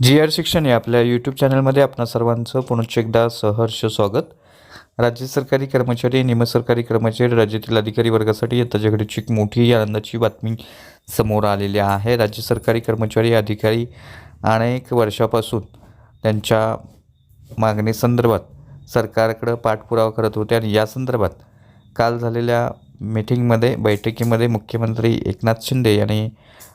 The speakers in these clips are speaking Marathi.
जी आर शिक्षण या आपल्या यूट्यूब चॅनलमध्ये आपणा सर्वांचं पुनश्च एकदा सहर्ष स्वागत. राज्य सरकारी कर्मचारी निमसरकारी कर्मचारी राज्यातील अधिकारी वर्गासाठी आता एक मोठी आनंदाची बातमी समोर आलेली आहे. राज्य सरकारी कर्मचारी अधिकारी अनेक वर्षापासून त्यांच्या मागणीसंदर्भात सरकारकडं पाठपुरावा करत होते आणि या संदर्भात काल झालेल्या मीटिंगमध्ये बैठकीमध्ये मुख्यमंत्री एकनाथ शिंदे यांनी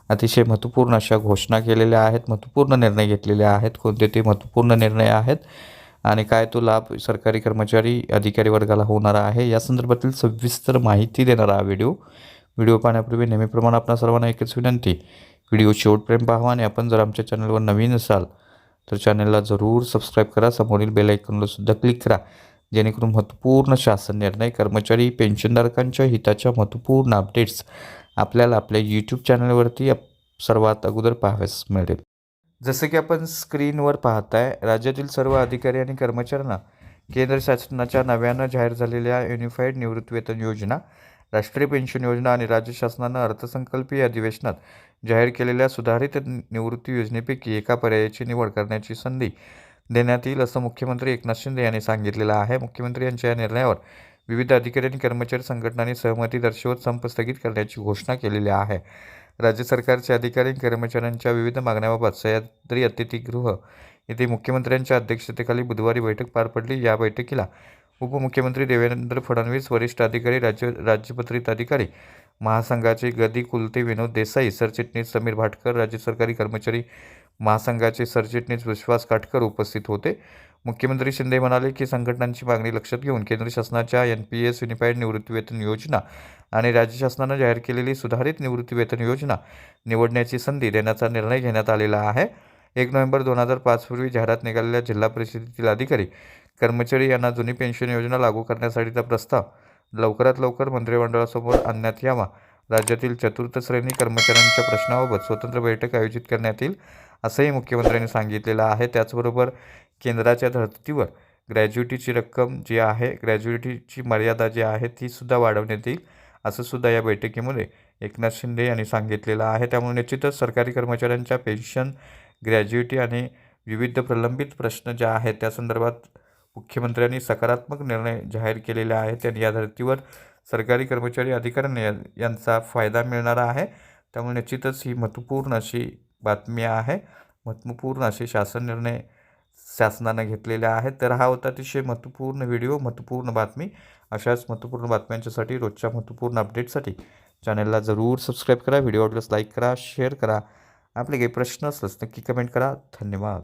अतिशय महत्त्वपूर्ण अशा घोषणा केलेल्या आहेत महत्त्वपूर्ण निर्णय घेतलेले आहेत. कोणते ते महत्त्वपूर्ण निर्णय आहेत आणि काय तो लाभ सरकारी कर्मचारी अधिकारी वर्गाला होणार आहे या संदर्भातील सविस्तर माहिती देणारा हा व्हिडिओ. व्हिडिओ पाहण्यापूर्वी नेहमीप्रमाणे आपणा सर्वांना एकच विनंती व्हिडिओ शेवटप्रेम पाहावा आणि आपण जर आमच्या चॅनलवर नवीन असाल तर चॅनलला जरूर सबस्क्राईब करा समोरील बेल आयकॉनला सुद्धा क्लिक करा. जेणेकरून महत्त्वपूर्ण शासन निर्णय कर्मचारी पेन्शनधारकांच्या हिताच्या महत्त्वपूर्ण अपडेट्स आपल्याला आपल्या यूट्यूब चॅनलवरती सर्वात अगोदर पाहाव्यास मिळेल जसं की आपण स्क्रीनवर पाहताय राज्यातील सर्व अधिकारी आणि कर्मचाऱ्यांना केंद्र शासनाच्या नव्यानं जाहीर झालेल्या युनिफाईड निवृत्तीवेतन योजना राष्ट्रीय पेन्शन योजना आणि राज्य शासनानं अर्थसंकल्पीय अधिवेशनात जाहीर केलेल्या सुधारित निवृत्ती योजनेपैकी एका पर्यायाची निवड करण्याची संधी देण्यात येईल असं मुख्यमंत्री एकनाथ शिंदे यांनी सांगितलेलं आहे. मुख्यमंत्री यांच्या या निर्णयावर विविध अधिकारी आणि कर्मचारी संघटनांनी सहमती दर्शवत संप स्थगित करण्याची घोषणा केलेली आहे. राज्य सरकारचे अधिकारी आणि कर्मचाऱ्यांच्या विविध मागण्याबाबत सह्याद्री अतिथीगृह येथे मुख्यमंत्र्यांच्या अध्यक्षतेखाली बुधवारी बैठक पार पडली. या बैठकीला उपमुख्यमंत्री देवेंद्र फडणवीस वरिष्ठ अधिकारी राज्य राज्यपत्रित अधिकारी महासंघाचे गदी कुलते विनोद देसाई सरचिटणीस समीर भाटकर राज्य सरकारी कर्मचारी महासंघाचे सरचिटणीस विश्वास काटकर उपस्थित होते. मुख्यमंत्री शिंदे म्हणाले की संघटनांची मागणी लक्षात घेऊन केंद्र शासनाच्या एन पी एस युनिफाईड निवृत्तीवेतन योजना आणि राज्य शासनानं जाहीर केलेली सुधारित निवृत्तीवेतन योजना निवडण्याची संधी देण्याचा निर्णय घेण्यात आलेला आहे. एक नोव्हेंबर दोन हजार पाचपूर्वी जाहिरात निघालेल्या जिल्हा परिषदेतील अधिकारी कर्मचारी यांना जुनी पेन्शन योजना लागू करण्यासाठीचा प्रस्ताव लवकरात लवकर मंत्रिमंडळासमोर आणण्यात यावा राज्यातील चतुर्थ श्रेणी कर्मचाऱ्यांच्या प्रश्नाबाबत स्वतंत्र बैठक आयोजित करण्यात येईल असंही मुख्यमंत्र्यांनी सांगितलेलं आहे. त्याचबरोबर केंद्राच्या धर्तीवर ग्रॅज्युटीची रक्कम जी आहे ग्रॅज्युटीची मर्यादा जी आहे ती सुद्धा वाढवण्यात येईल असं सुद्धा या बैठकीमध्ये एकनाथ शिंदे यांनी सांगितलेलं आहे. त्यामुळे निश्चितच सरकारी कर्मचाऱ्यांच्या पेन्शन ग्रॅज्युटी आणि विविध प्रलंबित प्रश्न जे आहेत त्या संदर्भात मुख्यमंत्र्यांनी सकारात्मक निर्णय जाहीर केलेले आहेत. आणि या धर्तीवर सरकारी कर्मचारी अधिकाऱ्यांना या- यांचा फायदा मिळणारा आहे. त्यामुळे निश्चितच ही महत्त्वपूर्ण अशी बातमी आहे. महत्त्वपूर्ण असे शासन निर्णय शासनानं घेतलेले आहेत. तर हा होता अतिशय महत्त्वपूर्ण व्हिडिओ महत्त्वपूर्ण बातमी. अशाच महत्त्वपूर्ण बातम्यांच्यासाठी रोजच्या महत्त्वपूर्ण अपडेटसाठी चॅनलला जरूर सबस्क्राईब करा. व्हिडिओ आवडल्यास लाईक करा शेअर करा. आपले काही प्रश्न असल्यास नक्की कमेंट करा. धन्यवाद.